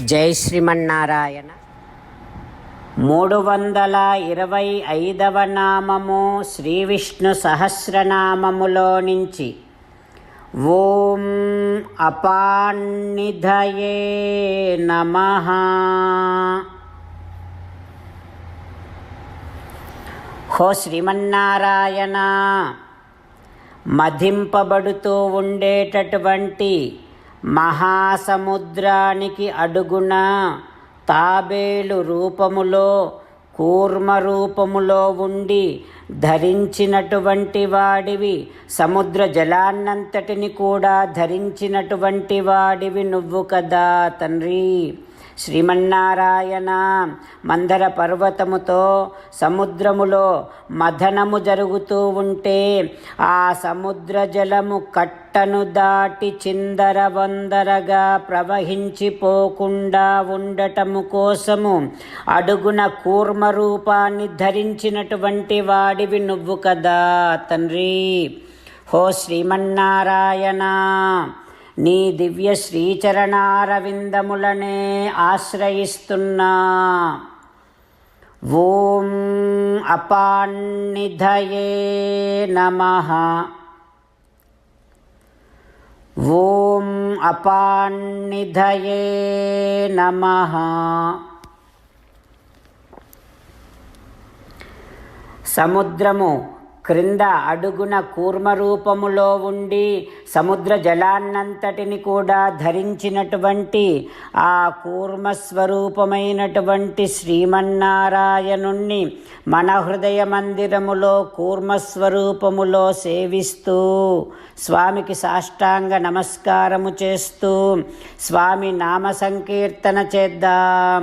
జై శ్రీమన్నారాయణ. మూడు వందల ఇరవై ఐదవ నామము శ్రీ విష్ణు సహస్రనామములో నుంచి ఓం అపాన్నిధయే నమ. హో శ్రీమన్నారాయణ మధింపబడుతూ ఉండేటటువంటి మహాసముద్రానికి అడుగున తాబేలు రూపములో కూర్మ రూపములో ఉండి ధరించినటువంటి వాడివి సముద్ర జలాన్నంతటిని కూడా ధరించినటువంటి వాడివి నువ్వు కదా తండ్రి. శ్రీమన్నారాయణ మందర పర్వతముతో సముద్రములో మథనము జరుగుతూ ఉంటే ఆ సముద్ర జలము కట్ కట్టను దాటి చిందర వందరగా ప్రవహించిపోకుండా ఉండటము కోసము అడుగున కూర్మ రూపాన్ని ధరించినటువంటి వాడివి నువ్వు కదా తండ్రి. హో శ్రీమన్నారాయణ నీ దివ్య శ్రీచరణారవిందములనే ఆశ్రయిస్తున్నా. ఓం అపాన్నిధయే నమ. ఓం అపాన్నిధయే నమ. సముద్రము క్రింద అడుగున కూర్మ రూపములో ఉండి సముద్ర జలాన్నంతటిని కూడా ధరించినటువంటి ఆ కూర్మ స్వరూపమైనటువంటి శ్రీమన్నారాయణుణ్ణి మన హృదయ మందిరములో కూర్మస్వరూపములో సేవిస్తూ స్వామికి సాష్టాంగ నమస్కారము చేస్తూ స్వామి నామ సంకీర్తన చేద్దాం.